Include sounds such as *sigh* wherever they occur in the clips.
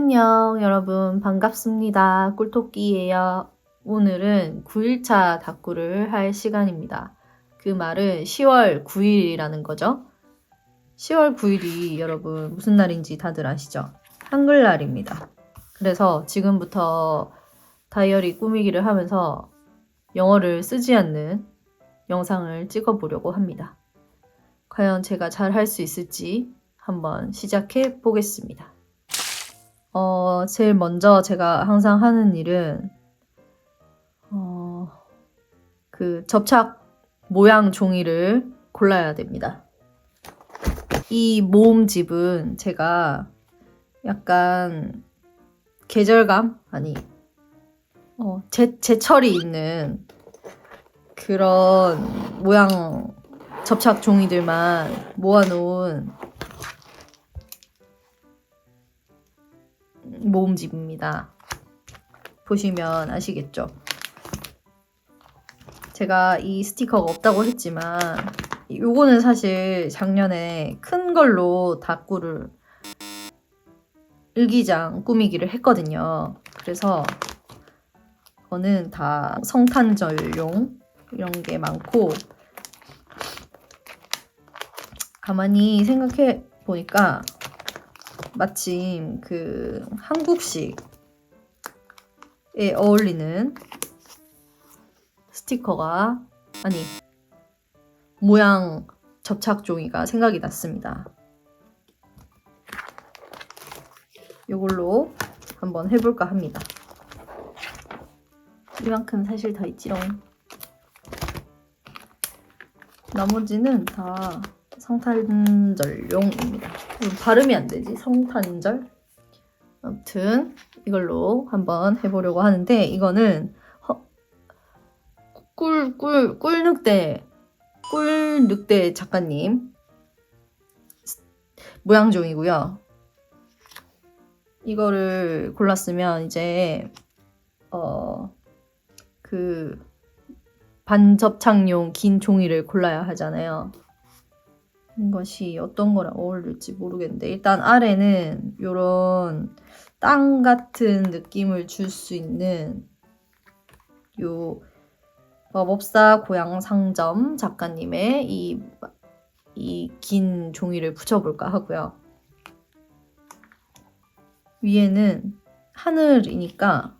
안녕 여러분 반갑습니다. 꿀토끼예요. 오늘은 9일차 다꾸를 할 시간입니다. 그 말은 10월 9일이라는 거죠. 10월 9일이 여러분 무슨 날인지 다들 아시죠? 한글날입니다. 그래서 지금부터 다이어리 꾸미기를 하면서 영어를 쓰지 않는 영상을 찍어 보려고 합니다. 과연 제가 잘 할 수 있을지 한번 시작해 보겠습니다. 어, 제일 먼저 제가 항상 하는 일은, 어, 그 접착 모양 종이를 골라야 됩니다. 이 모음집은 제가 약간 계절감? 아니, 어, 제, 제철이 있는 그런 모양 접착 종이들만 모아놓은 모음집입니다. 보시면 아시겠죠? 제가 이 스티커가 없다고 했지만 요거는 사실 작년에 큰 걸로 다꾸를 일기장 꾸미기를 했거든요. 그래서 저는 다 성탄절용 이런 게 많고 가만히 생각해 보니까 마침 그 한국식에 어울리는 스티커가 아니 모양 접착 종이가 생각이 났습니다. 이걸로 한번 해볼까 합니다. 이만큼 사실 다 있지롱. 나머지는 다 성탄절용입니다. 발음이 안 되지? 성탄절? 아무튼 이걸로 한번 해보려고 하는데 이거는 꿀꿀 꿀늑대 꿀늑대 작가님 모양종이고요. 이거를 골랐으면 이제 어 그 반접착용 긴 종이를 골라야 하잖아요. 이것이 어떤 거랑 어울릴지 모르겠는데 일단 아래는 이런 땅 같은 느낌을 줄 수 있는 요 마법사 고향 상점 작가님의 이 이 긴 종이를 붙여볼까 하고요. 위에는 하늘이니까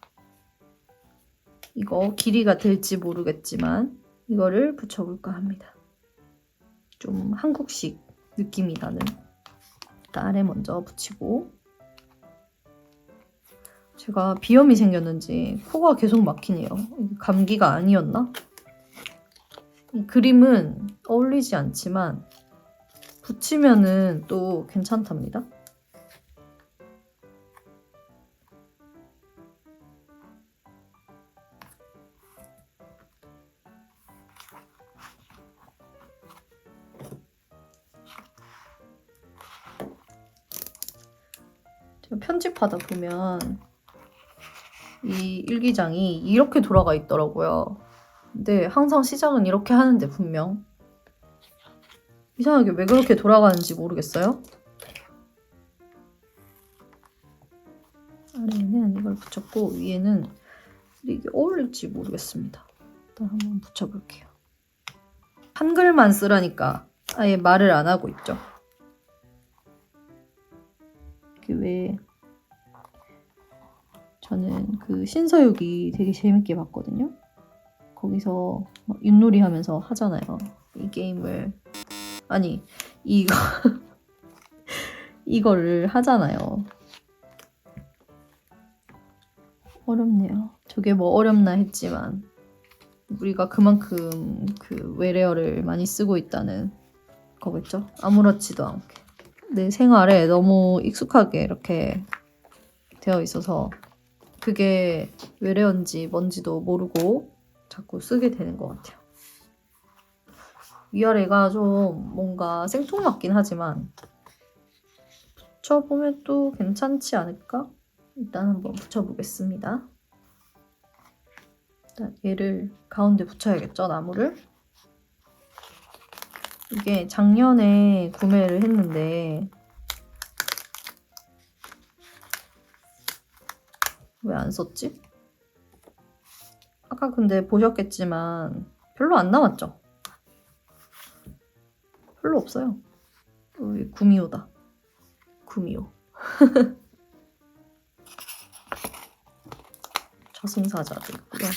이거 길이가 될지 모르겠지만 이거를 붙여볼까 합니다. 좀 한국식 느낌이 나는 아래 먼저 붙이고 제가 비염이 생겼는지 코가 계속 막히네요. 감기가 아니었나? 이 그림은 어울리지 않지만 붙이면은 또 괜찮답니다. 편집하다 보면 이 일기장이 이렇게 돌아가 있더라고요. 근데 항상 시작은 이렇게 하는데 분명 이상하게 왜 그렇게 돌아가는지 모르겠어요. 아래에는 이걸 붙였고 위에는 이게 어울릴지 모르겠습니다. 일단 한번 붙여볼게요. 한글만 쓰라니까 아예 말을 안 하고 있죠. 왜 저는 그 신서유기 되게 재밌게 봤거든요. 거기서 막 윷놀이 하면서 하잖아요. 이 게임을 아니 이거 *laughs* 이거를 하잖아요. 어렵네요. 저게 뭐 어렵나 했지만 우리가 그만큼 그 외래어를 많이 쓰고 있다는 거겠죠. 아무렇지도 않게. 내 생활에 너무 익숙하게 이렇게 되어 있어서 그게 외래어인지 뭔지도 모르고 자꾸 쓰게 되는 것 같아요. 위아래가 좀 뭔가 생뚱맞긴 하지만 붙여보면 또 괜찮지 않을까? 일단 한번 붙여보겠습니다. 일단 얘를 가운데 붙여야겠죠, 나무를? 이게 작년에 구매를 했는데 왜 안 썼지? 아까 근데 보셨겠지만 별로 안 남았죠? 별로 없어요. 여기 구미호다. 구미호. *laughs* 저승사자도 있고요.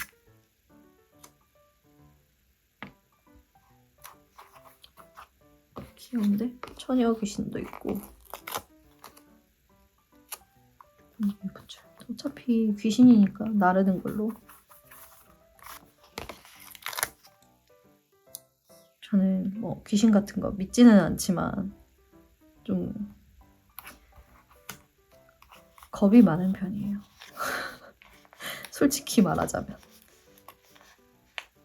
귀여운데? 처녀 귀신도 있고. 음, 그쵸. 어차피 귀신이니까 나르는 걸로. 저는 뭐 귀신 같은 거 믿지는 않지만 좀 겁이 많은 편이에요. *laughs* 솔직히 말하자면.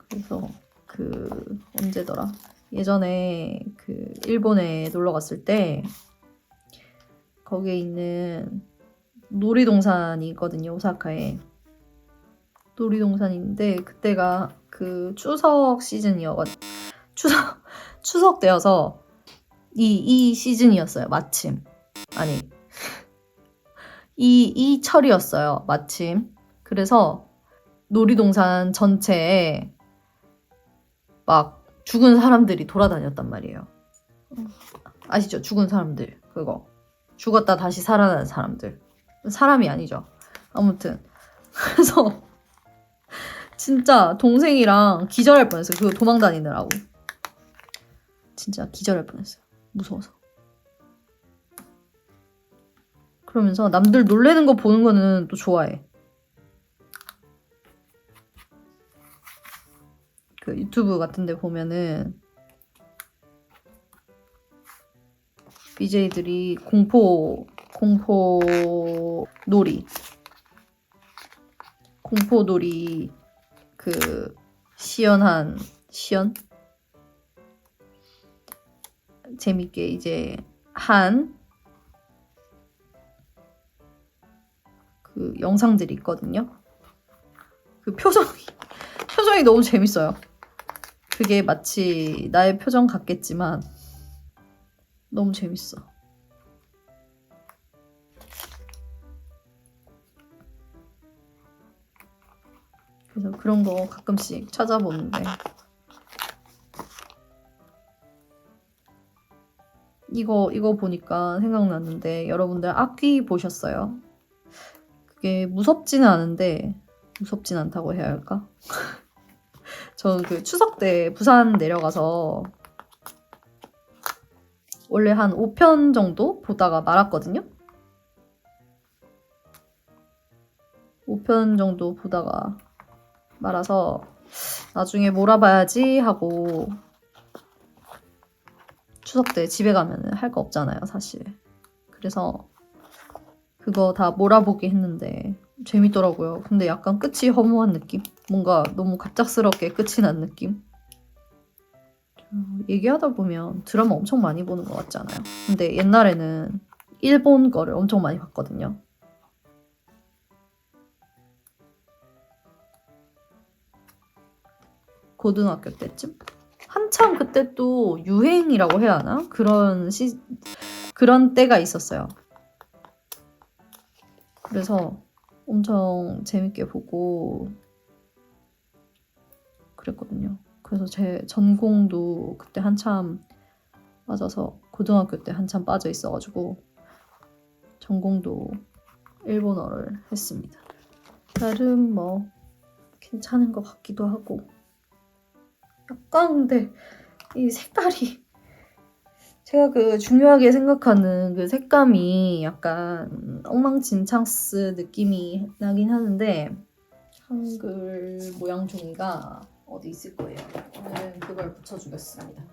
그래서 그 언제더라? 예전에 그 일본에 놀러 갔을 때 거기에 있는 놀이동산이 있거든요, 오사카에. 놀이동산인데 그때가 그 추석 시즌이어가 추석 추석 때여서 이이 시즌이었어요, 마침. 아니. 이 이 철이었어요, 마침. 그래서 놀이동산 전체에 막 죽은 사람들이 돌아다녔단 말이에요. 아시죠? 죽은 사람들. 그거. 죽었다 다시 살아난 사람들. 사람이 아니죠. 아무튼. 그래서 *laughs* 진짜 동생이랑 기절할 뻔했어요. 그거 도망 다니느라고. 진짜 기절할 뻔했어요. 무서워서. 그러면서 남들 놀래는 거 보는 거는 또 좋아해. 그 유튜브 같은 데 보면은 BJ들이 공포 공포 놀이 공포 놀이 그 시연한 시연 재밌게 이제 한 그 영상들이 있거든요. 그 표정이 *laughs* 표정이 너무 재밌어요. 그게 마치 나의 표정 같겠지만 너무 재밌어. 그래서 그런 거 가끔씩 찾아보는데 이거 이거 보니까 생각났는데 여러분들 악귀 보셨어요? 그게 무섭지는 않은데 무섭진 않다고 해야 할까? *laughs* 저는 그 추석 때 부산 내려가서 원래 한 5편 정도 보다가 말았거든요. 5편 정도 보다가 말아서 나중에 몰아봐야지 하고 추석 때 집에 가면 할 거 없잖아요, 사실. 그래서 그거 다 몰아보기 했는데 재밌더라고요. 근데 약간 끝이 허무한 느낌? 뭔가 너무 갑작스럽게 끝이 난 느낌? 어, 얘기하다 보면 드라마 엄청 많이 보는 것 같지 않아요? 근데 옛날에는 일본 거를 엄청 많이 봤거든요. 고등학교 때쯤? 한참 그때 또 유행이라고 해야 하나? 그런 시, 그런 때가 있었어요. 그래서 엄청 재밌게 보고 그랬거든요. 그래서 제 전공도 그때 한참 빠져서 고등학교 때 한참 빠져 있어가지고 전공도 일본어를 했습니다. 나름 뭐 괜찮은 것 같기도 하고 약간 근데 이 색깔이 *laughs* 제가 그 중요하게 생각하는 그 색감이 약간 엉망진창스 느낌이 나긴 하는데 한글 모양 종이가 어디 있을 거예요. 오늘은 그걸 붙여주겠습니다.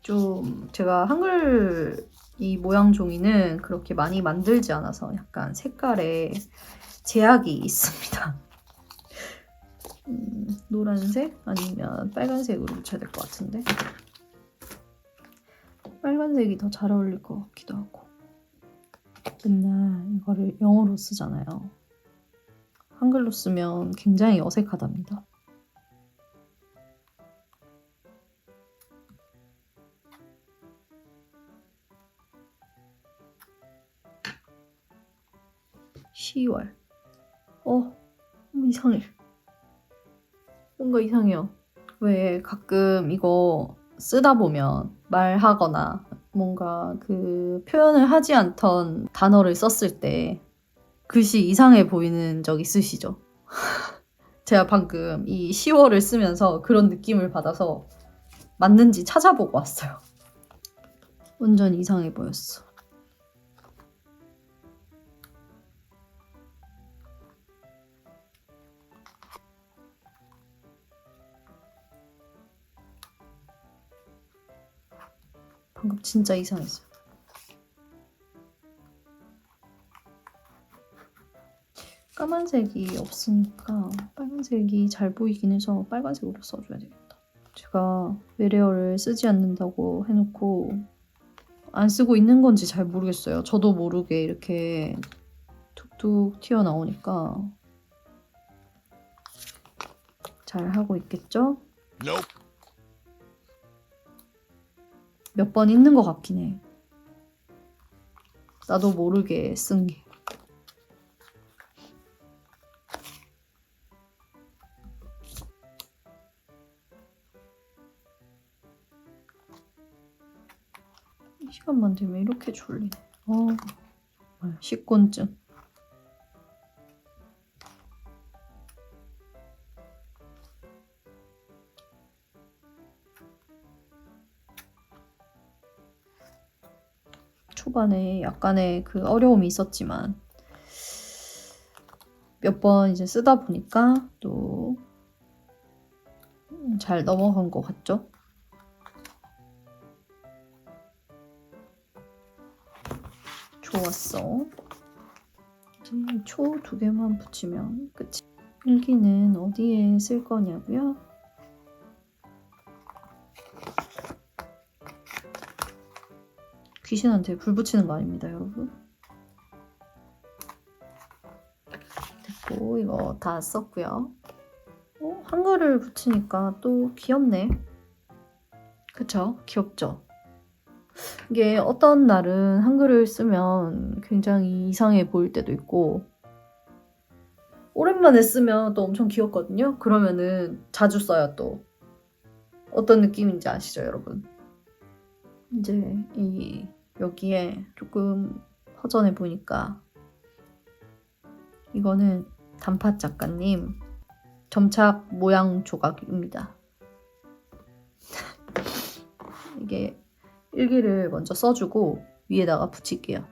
좀 제가 한글 이 모양 종이는 그렇게 많이 만들지 않아서 약간 색깔에 제약이 있습니다. 음, 노란색 아니면 빨간색으로 붙여야 될 것 같은데 빨간색이 더 잘 어울릴 것 같기도 하고 맨날 이거를 영어로 쓰잖아요. 한글로 쓰면 굉장히 어색하답니다. 10월. 어, 이상해. 뭔가 이상해요. 왜 가끔 이거 쓰다 보면 말하거나 뭔가 그 표현을 하지 않던 단어를 썼을 때 글씨 이상해 보이는 적 있으시죠? *laughs* 제가 방금 이 10월을 쓰면서 그런 느낌을 받아서 맞는지 찾아보고 왔어요. 완전 이상해 보였어. 방금 진짜 이상했어요. 까만색이 없으니까 빨간색이 잘 보이긴 해서 빨간색으로 써줘야 되겠다. 제가 외래어를 쓰지 않는다고 해놓고 안 쓰고 있는 건지 잘 모르겠어요. 저도 모르게 이렇게 툭툭 튀어나오니까 잘 하고 있겠죠? Nope. 몇 번 있는 것 같긴 해. 나도 모르게 쓴 게. 이 시간만 되면 이렇게 졸리네. 어, 식곤증. 초반에 약간의 그 어려움이 있었지만 몇 번 이제 쓰다 보니까 또 잘 넘어간 것 같죠? 좋았어. 초 두 개만 붙이면 끝이. 일기는 어디에 쓸 거냐고요? 귀신한테 불 붙이는 거 아닙니다, 여러분. 됐고 이거 다 썼고요. 어, 한글을 붙이니까 또 귀엽네. 그쵸? 귀엽죠? 이게 어떤 날은 한글을 쓰면 굉장히 이상해 보일 때도 있고 오랜만에 쓰면 또 엄청 귀엽거든요. 그러면은 자주 써요 또. 어떤 느낌인지 아시죠, 여러분? 이제 이 여기에 조금 허전해 보니까 이거는 단팥 작가님 점착 모양 조각입니다. *laughs* 이게 일기를 먼저 써주고 위에다가 붙일게요.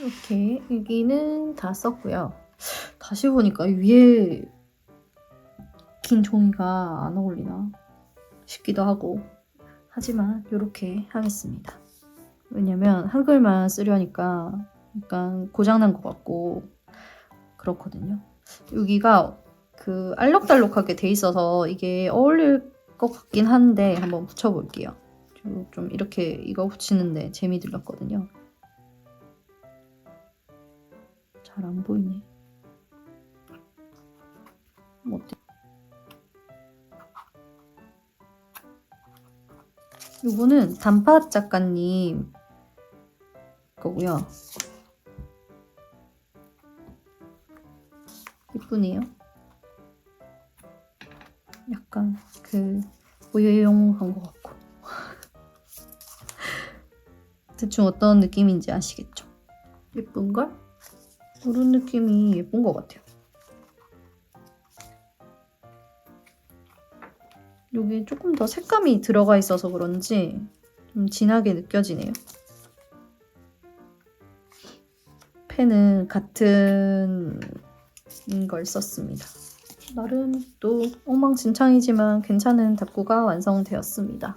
이렇게 일기는 다 썼고요. 다시 보니까 위에 긴 종이가 안 어울리나 싶기도 하고 하지만 이렇게 하겠습니다. 왜냐면 한글만 쓰려니까 약간 고장난 것 같고 그렇거든요. 여기가 그 알록달록하게 돼 있어서 이게 어울릴 것 같긴 한데 한번 붙여볼게요. 좀- 좀 이렇게 이거 붙이는데 재미 들렸거든요. 잘 안 보이네. 어때? 요거는 단팥 작가님 거고요. 이쁘네요. 약간 그 모유용 한것 같고. *laughs* 대충 어떤 느낌인지 아시겠죠? 예쁜걸? 이런 느낌이 예쁜 것 같아요. 여기 조금 더 색감이 들어가 있어서 그런지 좀 진하게 느껴지네요. 펜은 같은 걸 썼습니다. 나름 또 엉망진창이지만 괜찮은 답구가 완성되었습니다.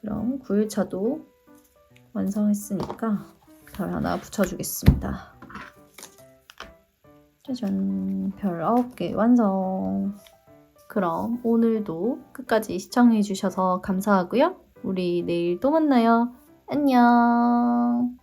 그럼 9일차도 완성했으니까 별 하나 붙여주겠습니다. 짜잔, 별 9개 완성. 그럼 오늘도 끝까지 시청해주셔서 감사하고요. 우리 내일 또 만나요. 안녕.